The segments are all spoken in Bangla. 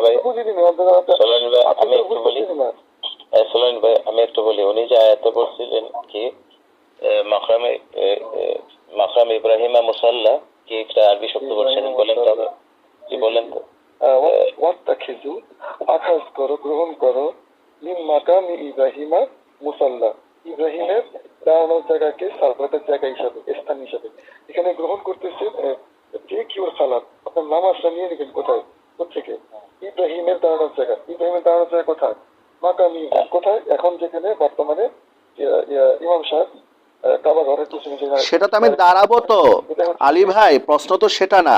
ভাই আমি একটু বলি। সোলেন ভাই আমি একটু বলি। উনি যে আয়াতে পড়ছিলেন কি এ, এ, ইব্রাহিমা মুসাল্লা কি একটা আরবি শব্দ বলছেন বলেন তো। জি বলেন তো। আহ, ওয়া- ওয়াত্তাখিযু, আখাজ করো গ্রহণ করো মিন মাকামি ইব্রাহিমা মুসাল্লা। ইব্রাহিমের দাঁড়ানোর জায়গাকে সালাতের জায়গা হিসাবে স্থান হিসাবে। এখানে গ্রহণ করতেছে টেক ইউর সালাত আপনার নামাজটা নিয়ে নেবেন কোথায়? কোথেকে ইব্রাহিমের দাঁড়ানোর জায়গা। ইব্রাহিমের দাঁড়ানোর জায়গা কোথায়? মাকামি ইব্রাহিম। কোথায়? এখন যেখানে বর্তমানে ইমাম সাহেব সেটা তো আমি দাঁড়াবো তো। আলী ভাই প্রশ্ন তো সেটা না।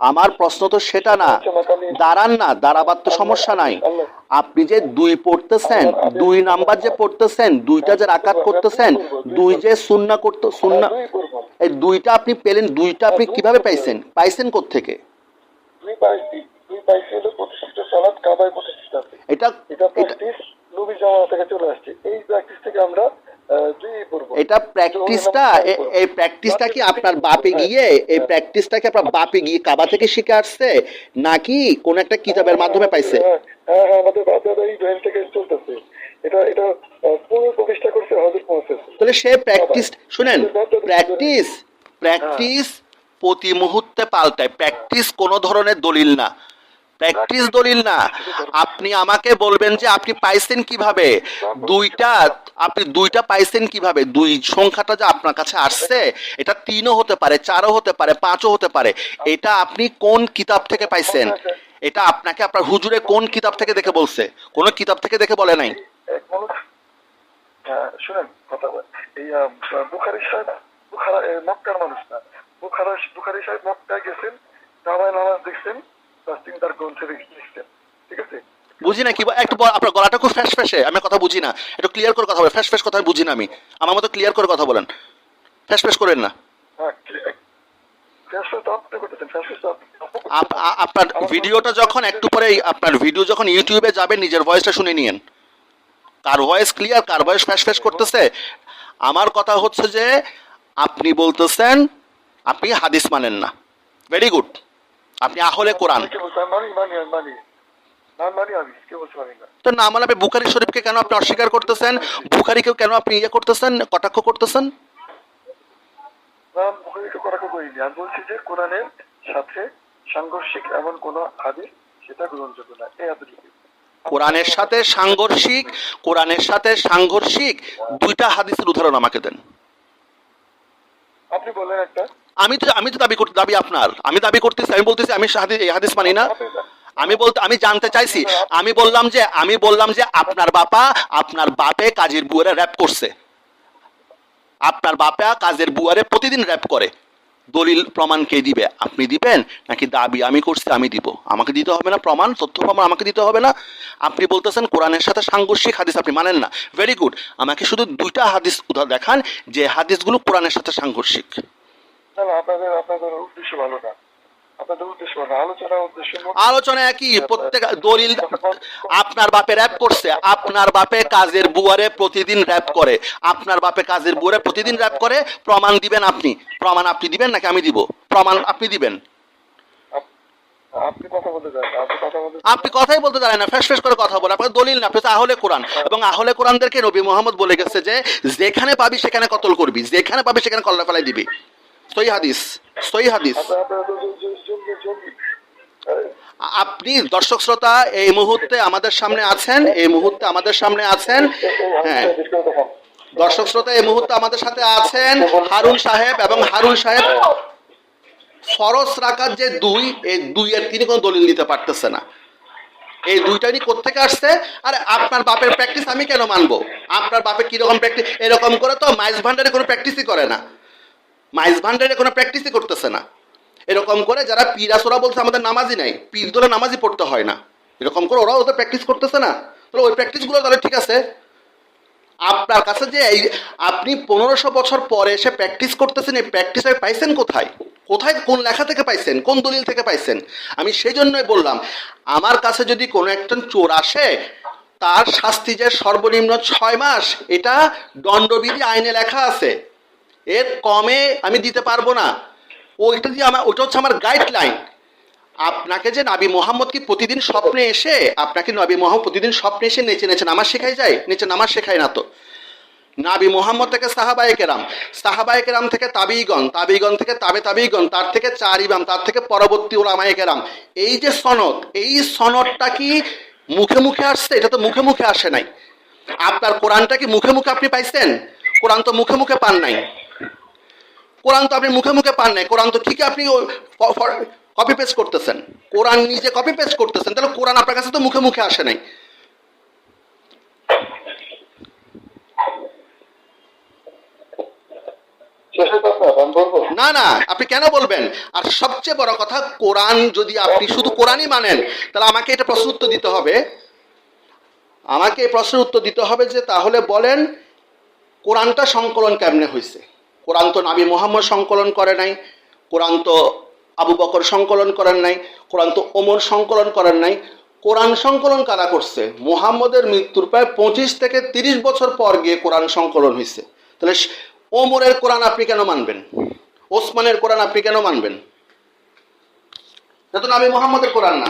আমার প্রশ্ন তো সেটা না। দাঁড়ান না দাঁড়াবার তো সমস্যা নাই। আপনি যে দুই পড়তেছেন দুই নাম্বার যে পড়তেছেন দুইটা যে রাকাত করতেছেন দুই যে সুন্না করতে সুন্না এই দুইটা আপনি পেলেন দুইটা আপনি কীভাবে পাইছেন? পাইছেন থেকে দুই পাইছি দুই পাইছি হলো প্রতিষ্ঠিত সালাদ কাবায় প্রতিষ্ঠিত এটা এটা এটা প্র্যাকটিস নবী জামানা থেকে চলে আসছে। এই প্র্যাকটিস থেকে আমরা আহ, দুই পড়ব এটা প্র্যাকটিসটা এই প্র্যাকটিসটা কি আপনার বাপে গিয়ে এই প্র্যাকটিসটা কি আপনার বাপে গিয়ে কাবা থেকে শিখে আসছে নাকি কোন একটা কিতাবের মাধ্যমে পাইছে? হ্যাঁ হ্যাঁ হ্যাঁ, আমাদের বাচ্চাদের এই ব্রেন থেকে চলতেছে। এটা এটা পুরো প্রতিষ্ঠা করছে হজরত মোহাম্মদ তাহলে সে প্র্যাকটিস শুনেন প্র্যাকটিস প্র্যাকটিস প্রতি মুহূর্তে পাল্টায়। প্র্যাকটিস কোনো ধরনের দলিল না। প্র্যাকটিস দলিল না। আপনি আমাকে বলবেন যে আপনি পাইছেন কীভাবে? দুইটা আপনি দুইটা পাইছেন কীভাবে? দুই সংখ্যাটা যে আপনার কাছে আসছে এটা তিনও হতে পারে চারও হতে পারে পাঁচও হতে পারে। এটা আপনি কোন কিতাব থেকে পাইছেন? এটা আপনাকে আপনার হুজুরে কোন কিতাব থেকে দেখে বলছে? কোন কিতাব থেকে দেখে বলে নাই? হ্যাঁ, শুনেন কথা এই বুখারি সাহেব বুখারা মক্কার মানুষ না। বুখারা বুখারি সাহেব মক্কায় গেছেন কাবায় নামাজ দেখছেন তার গ্রন্থে লিখছেন ঠিক আছে? বুঝি না কি একটু আপনার গলাটা খুব ফ্যাস ফ্যাসে আমি কথা বুঝি না। একটু ক্লিয়ার করে কথা বলেন। ফ্যাস ফ্যাস কথা বুঝি না আমি। আমার মতো ক্লিয়ার করে কথা বলেন। ফ্যাস ফ্যাস করেন না। হ্যাঁ আপনার ভিডিওটা যখন একটু পরে আপনার ভিডিও যখন ইউটিউবে যাবে নিজের ভয়েসটা শুনে নিয়েন। কার ভয়েস ক্লিয়ার কার ভয়েস ফ্যাস ফ্যাস করতেছে? আমার কথা হচ্ছে যে আপনি বলতেছেন আপনি হাদিস মানেন না। ভেরি গুড আপনি আহলে কোরআন। তো না মানে আপনি বুখারি শরীফকে কেন আপনি অস্বীকার করতেছেন? বুখারিকেও কেন আপনি ইয়ে করতেছেন কটাক্ষ করতেছেন? আমি বলছি যে কোরআনের সাথে সাংঘর্ষিক এমন কোন হাদিস সেটা গ্রহণযোগ্য না। এই এতটুকু কোরআনের সাথে সাংঘর্ষিক কোরআনের সাথে সাংঘর্ষিক দুইটা হাদিসের উদাহরণ আমাকে দেন। আপনি বললেন একটা। আমি তো আমি তো দাবি করতে দাবি আপনার। আমি দাবি করতেছি, আমি বলতেছি, আমি হাদিস মানি না। আমি বলতে আমি জানতে চাইছি, আমি বললাম যে আমি বললাম যে আপনার বাপা আপনার বাপে কাজের বুয়ারে র্যাপ করছে। আপনার বাপা কাজের বুয়ারে প্রতিদিন র্যাপ করে। দলিল, প্রমাণ কে দিবে? আপনি দিবেন? নাকি দাবি আমি করছি, আমি দিব? আমাকে দিতে হবে না প্রমাণ, তথ্য প্রমাণ আমাকে দিতে হবে না। আপনি বলতেছেন কোরআনের সাথে সাংঘর্ষিক হাদিস আপনি মানেন না। ভেরি গুড আমাকে শুধু দুইটা হাদিস উদাহরণ দেখান, যে হাদিসগুলো কোরআনের সাথে সাংঘর্ষিক। না না আপনাদের আপনাদের উদ্দেশ্য ভালো না। আপনাদের উদ্দেশ্য না আলোচনার উদ্দেশ্য আলোচনা একই প্রত্যেক দলিল আপনার বাপে র্যাপ করছে আপনার বাপে কাজের বুয়ারে প্রতিদিন র্যাপ করে। আপনার বাপে কাজের বুয়ারে প্রতিদিন র্যাপ করে প্রমাণ দিবেন আপনি। প্রমাণ আপনি দিবেন নাকি আমি দিব? প্রমাণ আপনি দিবেন। আপনি কথাই বলতে দাঁড়ায় না ফ্যাস ফ্যাস করে কথা বলে। আপনার দলিল না আপনি আহলে কোরআন। এবং আহলে কোরআনদেরকে নবী মোহাম্মদ বলে গেছে যে যেখানে পাবি সেখানে কতল করবি যেখানে পাবি সেখানে কল্লা ফেলাই দিবি। সই হাদিস সই হাদিস। আপনি দর্শক শ্রোতা এই মুহূর্তে আমাদের সামনে আছেন এই মুহূর্তে আমাদের সামনে আছেন হ্যাঁ। দর্শক শ্রোতা এই মুহূর্তে আমাদের সাথে আছেন হারুন সাহেব এবং হারুন সাহেব ফরস রাখার যে দুই এই দুইয়ের তিনি কোনো দলিল দিতে পারতেছে না। এই দুইটারই কোথেকে আসছে? আর আপনার বাপের প্র্যাকটিস আমি কেন মানবো? আপনার বাপে কীরকম প্র্যাকটিস এরকম করে তো মাইজ ভান্ডারে কোনো প্র্যাকটিসই করে না। মাইজ ভান্ডারে কোনো প্র্যাকটিসই করতেছে না। এরকম করে যারা পিরাসোরা বলছে আমাদের নামাজই নাই। পীর ধরে নামাজই পড়তে হয় না। এরকম করে ওরাও তো প্র্যাকটিস করতেছে না। তাহলে ওই প্র্যাকটিসগুলো তাহলে ঠিক আছে। আপনার কাছে যে এই আপনি পনেরোশো বছর পরে এসে প্র্যাকটিস করতেছেন, এই প্র্যাকটিস পাইছেন কোথায়? কোথায়, কোন লেখা থেকে পাইছেন, কোন দলিল থেকে পাইছেন? আমি সেই জন্যই বললাম, আমার কাছে যদি কোনো একজন চোর আসে, তার শাস্তি যে সর্বনিম্ন ছয় মাস, এটা দণ্ডবিধি আইনে লেখা আছে। এর কমে আমি দিতে পারব না। ওইটা দিয়ে আমার, ওটা হচ্ছে আমার গাইডলাইন আপনাকে যে নাবি মোহাম্মদ কি প্রতিদিন স্বপ্নে এসে, আপনাকে নবী মোহাম্মদ প্রতিদিন স্বপ্নে এসে নেচে নেচে নামাজ শেখাই যায়? নিচে নামাজ শেখায় না তো। নাবি মোহাম্মদ থেকে সাহাবায়ে কেরাম সাহাবায়ে কেরাম থেকে তাবিগণ তাবিগণ থেকে তাবে তাবিগণ, তার থেকে চার ইমাম তার থেকে পরবর্তী ওলামায়ে কেরাম। এই যে সনদ, এই সনদটা কি মুখে মুখে আসছে? এটা তো মুখে মুখে আসে নাই। আপনার কোরআনটা কি মুখে মুখে আপনি পাইছেন? কোরআন তো মুখে মুখে পান নাই। কোরআন তো আপনি মুখে মুখে পান নাই। কোরআন তো ঠিক আপনি কপি পেস্ট করতেছেন। কোরআন নিজে কপি পেস্ট করতেছেন তাহলে কোরআন আপনার কাছে তো মুখে মুখে আসে নাই। না না আপনি কেন বলবেন? আর সবচেয়ে বড় কথা কোরআন যদি আপনি শুধু কোরআনই মানেন তাহলে আমাকে এটা প্রশ্ন উত্তর দিতে হবে। আমাকে এই প্রশ্নের উত্তর দিতে হবে যে তাহলে বলেন কোরআনটা সংকলন কেমনে হয়েছে কোরআন তো নাবি মোহাম্মদ সংকলন করে নাই, কোরআন তো আবু বকর সংকলন করেন নাই, কোরআন তো ওমর সংকলন করেন নাই। কোরআন সংকলন কারা করছে? মুহাম্মদের মৃত্যুর প্রায় পঁচিশ থেকে তিরিশ বছর পর গিয়ে কোরআন সংকলন হয়েছে তাহলে ওমরের কোরআন আপনি কেন মানবেন? ওসমানের কোরআন আপনি কেন মানবেন? এটা তো নাবি মোহাম্মদের কোরআন না।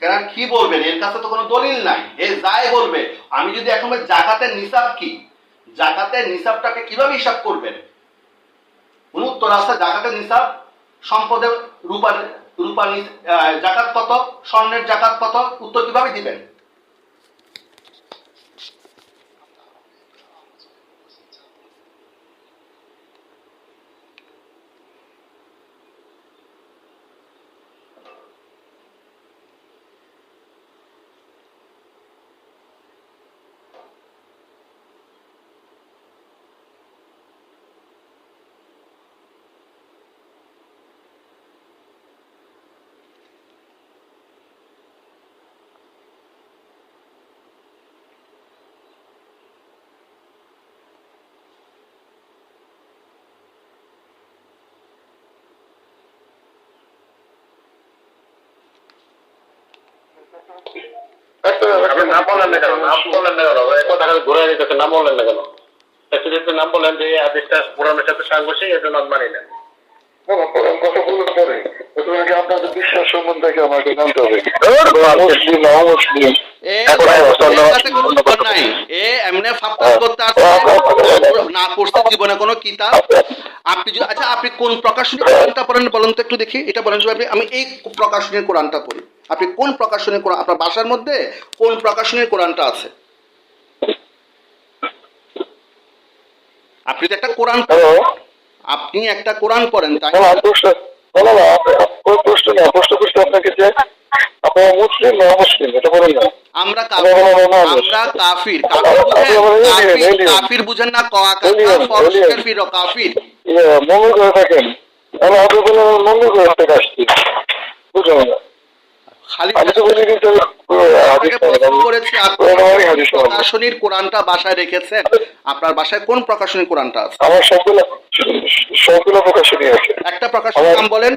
এখানে আর কি বলবেন? এর কাছে তো কোনো দলিল নাই। এ যাই বলবে। আমি যদি এখন জাকাতের নিসাব কি? জাকাতের নিসাবটাকে কীভাবে হিসাব করবেন? কোন উত্তর আসছে জাকাতের নিসাব সম্পদের রূপার রূপা নি- জাকাত কত? স্বর্ণের জাকাত কত? উত্তর কীভাবে দিবেন? আপনি নাম বললেন না কেন? নাম বললেন না কেন? নাম বললেন না কেন? নাম বললেন যে আদেশটা পুরানোর সাথে সাংঘর্ষিক এর জন্য মানি না। আপনি কোন প্রকাশনী কোরআনটা পড়েন বলেন তো একটু দেখি এটা বলেন আমি এই প্রকাশনীর কোরআনটা পড়ি আপনি কোন প্রকাশনীর কোরআন আপনার বাসার মধ্যে কোন প্রকাশনীর কোরআনটা আছে আপনি তো একটা কোরআন আপনি একটা কোরআন পড়েন তাই আমরা। আমরা কাফির। কাফির বুঝেন না। কাফির কাফির ইয়ে মঙ্গল করে থাকেন। আমি মঙ্গল করে থেকে আসছি। বুঝলাম না? প্রকাশনীর কোরআনটা বাসায় রেখেছেন। আপনার বাসায় কোন প্রকাশনীর কোরআনটা আছে? আমার সবগুলো সবগুলো প্রকাশনী আছে। একটা প্রকাশনীর নাম বলেন।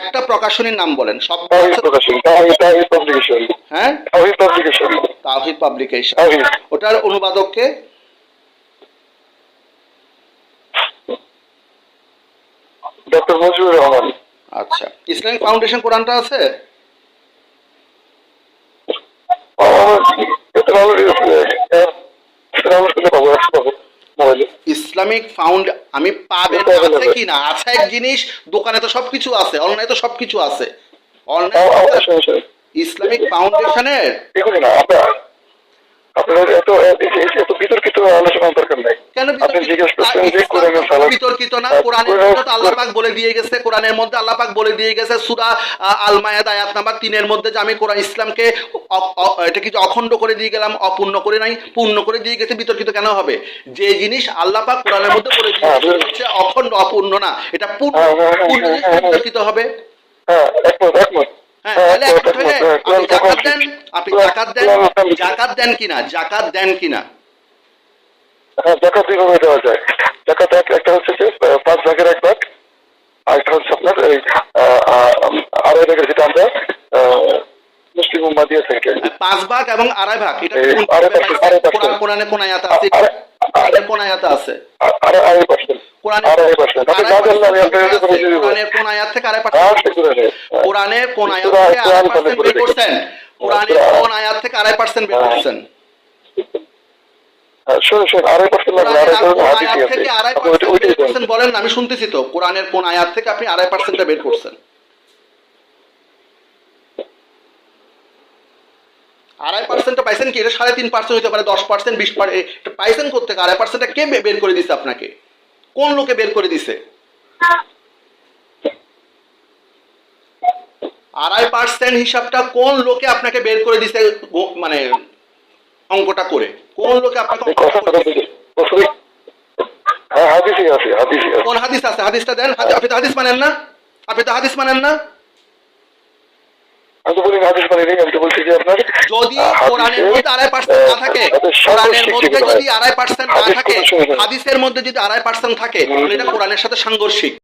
একটা প্রকাশনীর নাম বলেন। সব প্রকাশনী তাহিদ তাহিদ পাবলিকেশন হ্যাঁ? তাহিদ পাবলিকেশন তাহিদ পাবলিকেশন তাহিদ ওটার ডক্টর মজিবুর রহমান। আচ্ছা। ইসলামিক ফাউন্ডেশন কোরআনটা আছে আমার এটা ভালো এটা পাবো পাবো মোবাইলে ইসলামিক ফাউন্ড আমি পাবে আছে কি না আছে এক জিনিস দোকানে তো সবকিছু আছে অনলাইনে তো সবকিছু আছে। অনলাইন ইসলামিক ফাউন্ডেশনের দেখুন না আপনার আপনার এত এত বিতর্কিত আলোচনা দরকার নাই। কেন আপনি জিজ্ঞেস করছেন যে ইসলাম কোরআনের তো সালাদ বিতর্কিত না? কোরআনের মধ্যে আল্লাহ পাক বলে দিয়ে গেছে কোরআনের মধ্যে আল্লাহ পাক বলে দিয়ে গেছে সূরা আল মায়াদ আয়াত নাম্বার তিনের মধ্যে যে আমি কোরআন ইসলামকে এটা কি অখণ্ড করে দিয়ে গেলাম অপূর্ণ করে নাই পূর্ণ করে দিয়ে গেছে বিতর্কিত কেন হবে? যে জিনিস আল্লাহ পাক কোরআনের মধ্যে বলে দিয়ে হ্যাঁ, হচ্ছে অখণ্ড অপূর্ণ না। এটা পূর্ণ হ্যাঁ, হ্যাঁ। বিতর্কিত হবে। হ্যাঁ একমত একমত। হ্যাঁ তাহলে আপনি কোরআন জাকাত দেন আপনি জাকাত দেন। কোরআন জাকাত দেন কিনা? জাকাত দেন কিনা? হ্যাঁ জাকাত দুইভাবে দেওয়া যায়? জাকাত একটা হচ্ছে যে পাঁচ ভাগের এক ভাগ আর একটা হচ্ছে আপনার এই আড়াই ভাগের যেটা আমরা মুসলিম উম্মা দিয়ে থাকি পাঁচ ভাগ এবং আড়াই ভাগ এটা। কোরআন কোন আয়াত আছে? কোন আয়াত আছে? আড়াই পার্সেন্ট কোরআনের কোন আয়াত থেকে আড়াই পার্সেন্ট। হ্যাঁ। কোরআনের কোন আয়াত থেকে আড়াই পার্সেন্ট কোরআনের কোন আয়াত থেকে আড়াই পার্সেন্ট বের হ্যাঁ। করছেন হ্যাঁ, বলেন। আমি শুনতেছি তো কোরআনের কোন আয়াত থেকে আপনি আড়াই পার্সেন্টটা বের করছেন? আড়াই পাইছেন কি? এটা সাড়ে তিন পার্সেন্ট হতে পারে দশ পার্সেন্ট বিশ পার্সেন্ট পাইছেন করতে আড়াই পার্সেন্টটা কে বের করে দিছে আপনাকে? কোন লোকে বের করে দিছে? আড়াই পার্সেন্ট হিসাবটা কোন লোকে আপনাকে বের করে দিছে মানে অঙ্কটা করে? কোন লোকে আপনাকে? হ্যাঁ কোন হাদিস আছে? হাদিসটা দেন। আপনি তো হাদিস মানেন না। আপনি তো হাদিস মানেন না। আমি তো বলি হাদিস মানে নেই আমি তো বলছি যে আপনার যদি কোরআনের মধ্যে আড়াই পার্সেন্ট না থাকে কোরআনের মধ্যে যদি আড়াই পার্সেন্ট না থাকে। হাদিসের মধ্যে যদি আড়াই পার্সেন্ট থাকে তাহলে এটা কোরআনের সাথে সাংঘর্ষিক।